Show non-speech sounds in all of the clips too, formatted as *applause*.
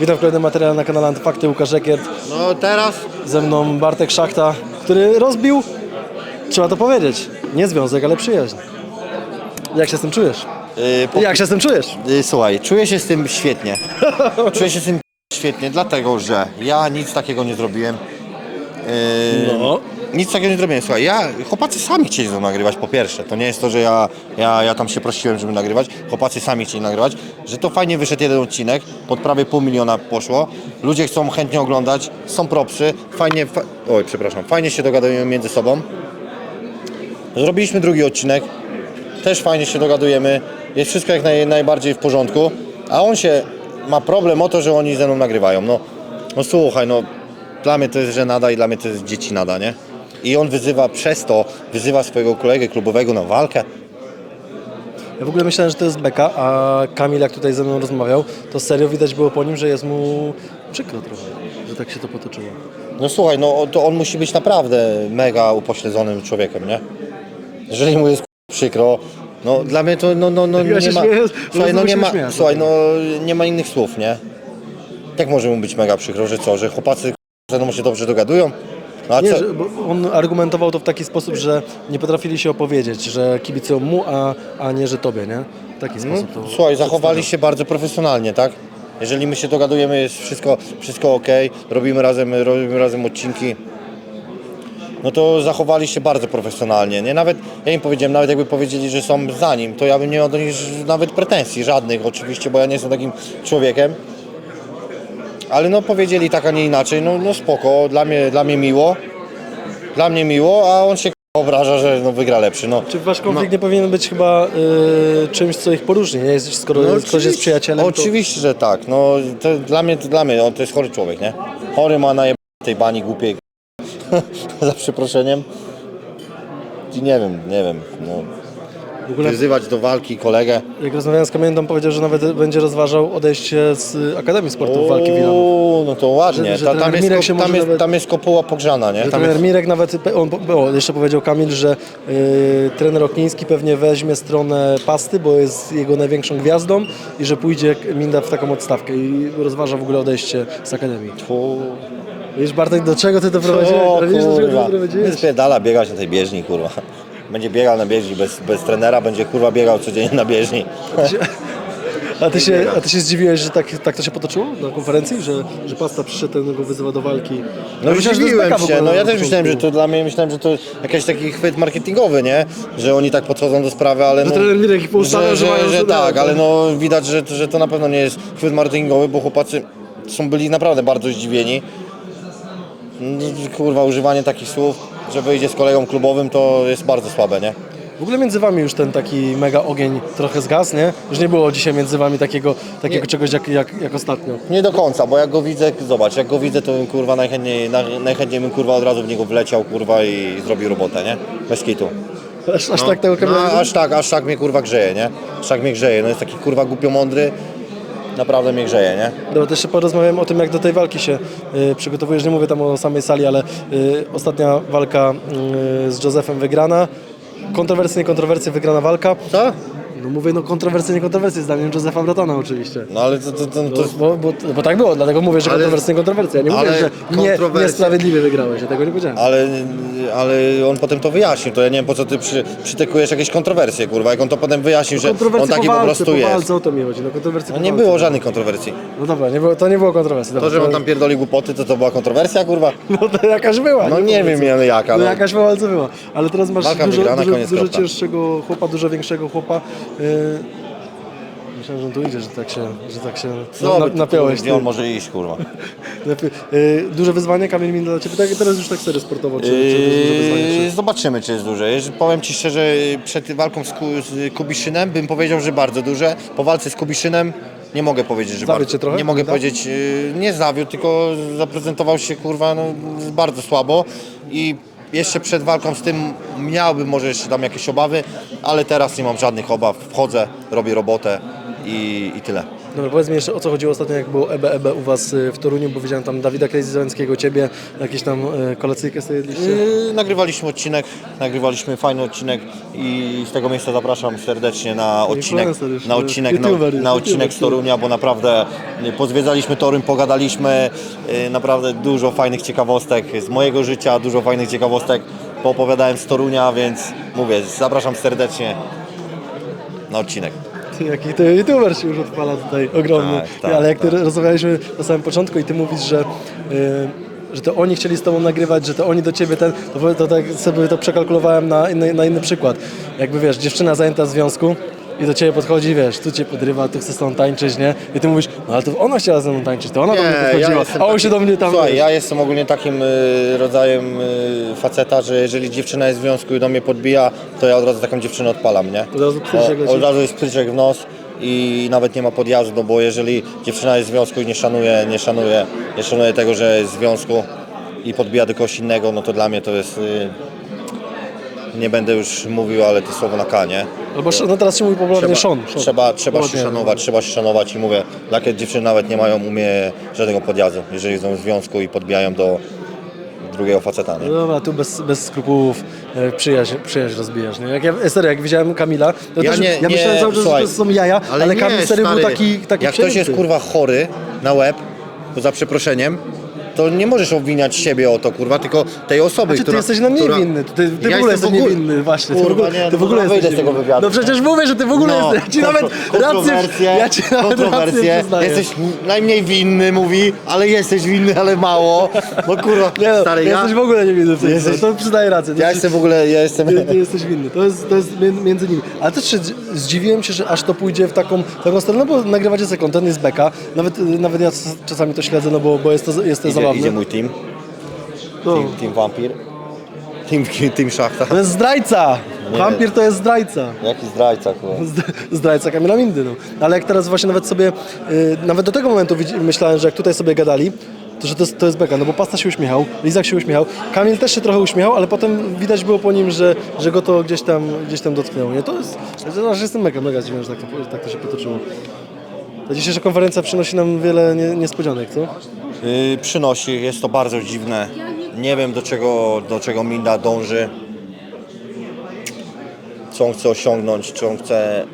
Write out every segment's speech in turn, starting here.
Witam w kolejnym materiale na kanale Antyfakty, Łukasz Ekiert. No teraz Ze mną Bartek Szachta, który rozbił, trzeba to powiedzieć, nie związek, ale przyjaźń. Jak się z tym czujesz? yy, po, Jak się z tym czujesz? yy, słuchaj, czuję się z tym świetnie. *laughs* czuję się z tym świetnie, dlatego że ja nic takiego nie zrobiłem. Yy, No. Nic takiego nie zrobiłem. Słuchaj, ja, chłopacy sami chcieli mną nagrywać po pierwsze. To nie jest to, że ja, ja, ja tam się prosiłem, żeby nagrywać. Chłopacy sami chcieli nagrywać. Że to fajnie wyszedł jeden odcinek, pod prawie pół miliona poszło. Ludzie chcą chętnie oglądać, są propsy, fajnie, fa oj przepraszam, fajnie się dogadujemy między sobą. Zrobiliśmy drugi odcinek, też fajnie się dogadujemy, jest wszystko jak naj, najbardziej w porządku, a on się ma problem o to, że oni ze mną nagrywają. No, no słuchaj, no dla mnie to jest żenada i dla mnie to jest dzieci nada, nie? I on wyzywa przez to, wyzywa swojego kolegę klubowego na walkę. Ja w ogóle myślałem, że to jest beka, a Kamil jak tutaj ze mną rozmawiał, to serio widać było po nim, że jest mu przykro trochę, że tak się to potoczyło. No słuchaj, no to on musi być naprawdę mega upośledzonym człowiekiem, nie? Jeżeli mu jest przykro, no dla mnie to no, no, no *laughs* Ja się nie ma, śmieję, słuchaj, no rozumiem, nie się ma, śmieję. słuchaj, no nie ma innych słów, nie? Jak może mu być mega przykro, że co, że chłopacy ze mną się dobrze dogadują? A Nie, że, bo on argumentował to w taki sposób, że nie potrafili się opowiedzieć, że kibicują mu, a, a nie, że tobie, nie? W taki sposób to Słuchaj, zachowali się bardzo profesjonalnie, tak? Jeżeli my się dogadujemy, jest wszystko, wszystko ok, robimy razem, robimy razem odcinki, no to zachowali się bardzo profesjonalnie, nie? Nawet, ja im powiedziałem, nawet jakby powiedzieli, że są za nim, to ja bym nie miał do nich nawet pretensji, żadnych oczywiście, bo ja nie jestem takim człowiekiem. Ale no powiedzieli tak, a nie inaczej, no, no spoko, dla mnie, dla mnie miło, dla mnie miło, a on się obraża, że no, wygra lepszy, no. Czy wasz konflikt nie powinien być chyba y, czymś, co ich poróżni, nie? Jest, skoro ktoś jest No oczywiście- przyjacielem, to... Oczywiście, że tak. No, to dla mnie, to dla mnie, on to jest chory człowiek, nie? Chory ma na tej bani głupiej, *laughs* za przeproszeniem. I nie wiem, nie wiem, no. Ogóle Wyzywać do walki kolegę. jak rozmawiałem z Kamilem, to powiedział, że nawet będzie rozważał odejście z Akademii Sportów Walki Wilanów. No to ładnie. Że- że Ta, trener tam, jest, Mirek ko- się tam, może jest, nawet- tam jest kopuła pogrzana, nie? Tam trener jest, Mirek nawet, on, o, jeszcze powiedział Kamil, że y, trener Okniński pewnie weźmie stronę pasty, bo jest jego największą gwiazdą i że pójdzie Minda w taką odstawkę i rozważa w ogóle odejście z Akademii. Fu. Wiesz Bartek, do czego ty to prowadziłeś? O, Wiesz, do czego ty kurwa. to prowadziłeś? Spierdala biegać na tej bieżni, kurwa. Będzie biegał na bieżni bez, bez trenera, będzie kurwa biegał codziennie na bieżni. A ty się, a ty się zdziwiłeś, że tak, tak to się potoczyło na konferencji, że, że pasta przyszedł, go wyzywa do walki? No Ja zdziwiłem się, no ja też myślałem, że to dla mnie, myślałem, że to jakiś taki chwyt marketingowy, nie? Że oni tak podchodzą do sprawy, ale Że no... trener Mirek ich że, że że, że tak, tak? ale no widać, że, że to na pewno nie jest chwyt marketingowy, bo chłopacy są byli naprawdę bardzo zdziwieni. Kurwa, używanie takich słów, że wyjdzie z kolegą klubowym, to jest bardzo słabe, nie? W ogóle między wami już ten taki mega ogień trochę zgasł, nie? Już nie było dzisiaj między wami takiego, takiego czegoś jak, jak, jak ostatnio. Nie do końca, bo jak go widzę, zobacz, jak go widzę, to bym kurwa najchętniej, na- najchętniej bym kurwa od razu w niego wleciał, kurwa i zrobił robotę, nie? Bez kitu. Aż, aż tak tego No, aż tak, aż tak mnie kurwa grzeje, nie? Aż tak mnie grzeje, no jest taki kurwa głupio mądry, naprawdę mnie grzeje, nie? Dobra, jeszcze porozmawiałem o tym, jak do tej walki się y, przygotowujesz. Nie mówię tam o samej sali, ale y, ostatnia walka y, z Józefem wygrana. Kontrowersje, nie kontrowersje, wygrana walka. Co? No mówię, no kontrowersje, nie kontrowersje, zdaniem Józefa Bratana oczywiście. No ale to, to, to, to Bo, bo, bo, bo tak było, dlatego mówię, że Ale- kontrowersje, nie kontrowersje. Ja nie mówię, ale że nie, kontrowersje- niesprawiedliwie wygrałeś, ja tego nie powiedziałem. ale, ale on potem to wyjaśnił, to ja nie wiem po co ty przy, przytekujesz jakieś kontrowersje, kurwa, jak on to potem wyjaśnił, że on kontrowersje taki po po walce, prostu po jest. walce, o to mi chodzi, no kontrowersje No po nie walce. było żadnych kontrowersji. No dobra, nie było, to nie było kontrowersji. To, Dobra, że on tam pierdoli głupoty, to to była kontrowersja, kurwa? *laughs* No to jakaś była. No nie wiem jaka, No no. jakaś walce była. Ale teraz masz Walka dużo, wygrana, dużo, koniec, dużo kropka. cięższego chłopa, dużo większego chłopa. Yy... Myślałem, że on tu idzie, że tak się, że tak się No, na, napiąłeś. Gdzie on ty. może iść, kurwa? *laughs* Yy, duże wyzwanie, Kamil Minda dla Ciebie. Tak, teraz już tak serio sportowo, czy, czy jest duże wyzwanie? Yy, Zobaczymy, czy jest duże. Powiem Ci szczerze, przed walką z, z Kubiszynem bym powiedział, że bardzo duże. Po walce z Kubiszynem nie mogę powiedzieć, że Zawiódł bardzo. trochę? Nie mogę Tak? powiedzieć, yy, nie zawiódł, tylko zaprezentował się kurwa no, bardzo słabo i jeszcze przed walką z tym miałbym może jeszcze tam jakieś obawy, ale teraz nie mam żadnych obaw. Wchodzę, robię robotę i, i tyle. Dobra, powiedz mi jeszcze o co chodziło ostatnio, jak było EB, EB u Was y, w Toruniu, bo widziałem tam Dawida Crazy Załęckiego, Ciebie, jakieś tam y, kolacyjkę sobie jedliście. Yy, nagrywaliśmy odcinek, nagrywaliśmy fajny odcinek i z tego miejsca zapraszam serdecznie na odcinek, na odcinek, na, na odcinek z Torunia, bo naprawdę y, pozwiedzaliśmy Torun, pogadaliśmy, y, naprawdę dużo fajnych ciekawostek z mojego życia, dużo fajnych ciekawostek poopowiadałem z Torunia, więc mówię, zapraszam serdecznie na odcinek. Ty, Jaki to youtuber się już odpala tutaj, ogromny. Tak, tak, Ty, Ale jak ty tak. rozmawialiśmy na samym początku i Ty mówisz, że... y, że to oni chcieli z Tobą nagrywać, że to oni do Ciebie ten, to, to tak sobie to przekalkulowałem na inny, na inny przykład. Jakby wiesz, dziewczyna zajęta w związku i do Ciebie podchodzi, wiesz, tu Cię podrywa, tu chce z Tobą tańczyć, nie? I Ty mówisz, no ale to ona chciała ze mną tańczyć, to ona do mnie podchodziła, a on się do mnie tam... Słuchaj, ja jestem ogólnie takim y, rodzajem y, faceta, że jeżeli dziewczyna jest w związku i do mnie podbija, to ja od razu taką dziewczynę odpalam, nie? Od razu pstryczek leci. Od razu jest pstryczek w nos i nawet nie ma podjazdu, bo jeżeli dziewczyna jest w związku i nie szanuje, nie szanuje, nie szanuje tego, że jest w związku i podbija do kogoś innego, no to dla mnie to jest... Y, nie będę już mówił, ale to słowo na K, nie? Albo sz- no teraz się mówi popularnie Sean. Sean. trzeba, trzeba się Ładnie. szanować, trzeba się szanować i mówię, takie dziewczyny nawet nie mają u mnie żadnego podjazdu, jeżeli są w związku i podbijają do drugiego faceta, nie? No dobra, tu bez, bez skrupułów e, przyjaźń, przyjaźń rozbijasz, nie? Jak ja, e, serio, jak widziałem Kamila, to Ja też, nie- ja nie, myślałem cały czas, słuchaj, że to są jaja, ale, nie, Kamil serio był stary, taki, taki Jak ktoś jest przejęty. kurwa chory na łeb, to za przeproszeniem, to nie możesz obwiniać siebie o to, kurwa, tylko tej osoby, Znaczy, ty która... jesteś nam która- niewinny, ty, ty, w ogóle jesteś niewinny, właśnie. ty w ogóle, nie, ty w no ogóle jesteś z tego niewinny. wywiadu. No przecież mówię, że ty w ogóle No, jesteś, ja ci nawet rację, ja ci nawet rację przyznaję. jesteś najmniej winny, mówi, ale jesteś winny, ale mało. No kurwa, Nie no, stary, ja, jesteś w ogóle niewinny w Jesteś- to przyznaję rację. ja jestem w ogóle, ja jestem... Ty, ty jesteś winny, to jest, to jest mi- między nimi. Ale też się zdzi- zdziwiłem się, że aż to pójdzie w taką, taką stronę, no bo nagrywacie sobie content, jest beka. Nawet, nawet ja czas- czasami to śledzę, no bo, bo jest to, jest to Idzie, zabawne. idzie mój team, No. team, team Vampir, team, team Szachta. To jest zdrajca! Nie. Wampir to jest zdrajca. Jaki zdrajca, kurwa. Zd- Zdrajca Kamila Mindy. No. Ale jak teraz właśnie nawet sobie, y, nawet do tego momentu myślałem, że jak tutaj sobie gadali, to że to jest, to jest beka, no bo Pasta się uśmiechał, Lizak się uśmiechał, Kamil też się trochę uśmiechał, ale potem widać było po nim, że, że go to gdzieś tam, gdzieś tam dotknęło. Nie? To jest, że aż jestem mega, mega zdziwiony, że tak to, tak to się potoczyło. Ta dzisiejsza konferencja przynosi nam wiele nie, niespodzianek, co? Yy, przynosi, jest to bardzo dziwne. Nie wiem do czego, do czego Minda dąży. Co on chce osiągnąć, czy on chce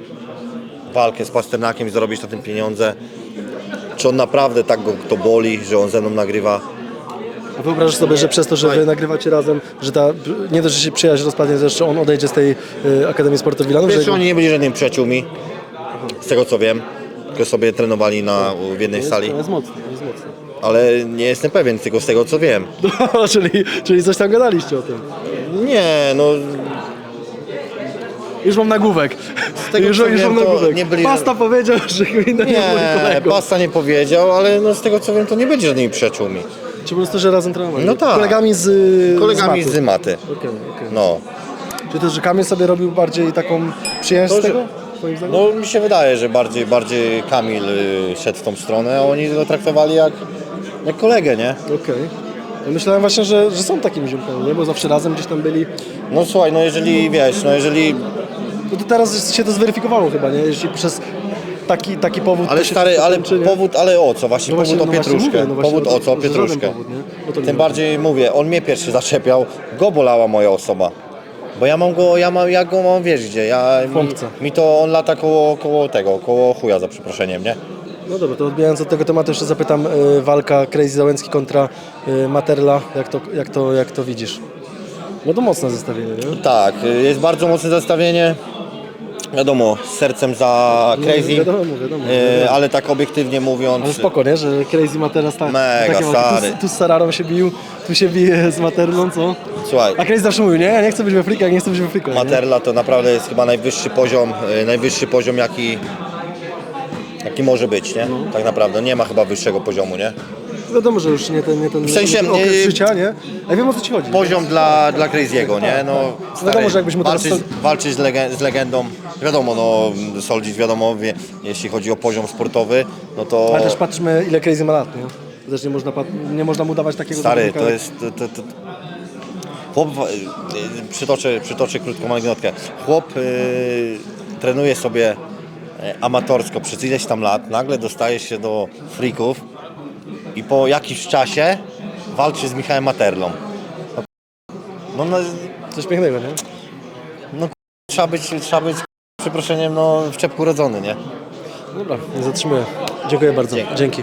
walkę z Pasternakiem i zarobić na tym pieniądze. Czy on naprawdę tak go to boli, że on ze mną nagrywa. A wyobrażasz sobie, że przez to, że wy nagrywacie razem, że ta, nie dość, że się przyjaźń rozpadnie, to jeszcze on odejdzie z tej y, Akademii Sportu Wilanów, że Wiesz, jego- oni nie byli żadnymi przyjaciółmi, z tego co wiem. Tylko sobie trenowali na, w jednej sali. To jest mocno, to jest mocno. Ale nie jestem pewien, tylko z tego co wiem. *laughs* No, czyli, czyli coś tam gadaliście o tym. Nie, no Już mam nagłówek. tego, już co już wiem, mam to nagłówek. nie byli- Pasta powiedział, że Gmina nie, nie Nie, był kolegą. Pasta nie powiedział, ale no z tego co wiem, to nie będzie żadnymi przyjaciółmi. Czy po prostu, że razem trenowali? No tak. Kolegami z Kolegami z maty. Dymaty. Okej, okej. No. Czy to, że Kamil sobie robił bardziej taką przyjaźń To, z że- tego? Twoim zdaniem? no mi się wydaje, że bardziej, bardziej Kamil y, szedł w tą stronę, a oni go traktowali jak, jak kolegę, nie? Okej. Ja myślałem właśnie, że, że są takimi ziomkami, nie? Bo zawsze razem gdzieś tam byli. No słuchaj, no jeżeli wiesz, no jeżeli... No to teraz się to zweryfikowało chyba, nie? Jeśli przez taki, taki powód Ale się stary, ale skończy, nie? powód, ale o co? Właśnie No powód no o właśnie Pietruszkę. mówię, no właśnie powód o- o co? o żaden Pietruszkę. powód, nie? O to mi Tym chodzi. bardziej mówię, on mnie pierwszy zaczepiał, go bolała moja osoba. Bo ja mam go, ja, mam, ja go mam, wiesz gdzie, ja, mi, pompce. mi to on lata koło, koło tego, koło chuja za przeproszeniem, nie? No dobra, to odbijając od tego tematu jeszcze zapytam, y, walka Crazy Załęcki kontra y, Materla, jak to, jak, to, jak to widzisz? No to mocne zestawienie, nie? Tak, y, jest bardzo mocne zestawienie. Wiadomo, z sercem za Crazy, wiadomo, wiadomo, wiadomo. ale tak obiektywnie mówiąc, Ale spoko, nie? Że Crazy ma teraz tak, Mega takie walki. stary. Tu, tu z Sararą się bił, tu się bije z Materlą, co? słuchaj, A Crazy zawsze mówił, nie? Ja nie chcę być we frikach, nie chcę być we frikach. nie? Materla to naprawdę jest chyba najwyższy poziom, najwyższy poziom jaki, jaki może być, nie? Tak naprawdę, nie ma chyba wyższego poziomu, nie? Wiadomo, że już nie ten, nie ten W sensie, ten okres yy, życia, nie? A wiem o co ci chodzi. Poziom dla, dla Crazy'ego, nie? No, stary, Wiadomo, że jakbyśmy teraz walczyć, walczyć z, legen- z legendą, wiadomo, no, Soldic wiadomo, wie, jeśli chodzi o poziom sportowy, no to... Ale też patrzmy, ile Crazy ma lat, nie? To Też nie można, pat- nie można mu dawać takiego Stary, zawodnika. to jest. To, to, to... Chłop, y, przytoczę, przytoczę krótką anegdotkę. Chłop y, trenuje sobie e, amatorsko przez ileś tam lat, nagle dostajesz się do freaków i po jakimś czasie walczysz z Michałem Materlą. No, no, Coś pięknego, nie? no trzeba być, trzeba być przeproszeniem, no w czepku rodzony, nie? Dobra, nie zatrzymuję. Dziękuję bardzo. Dzięki.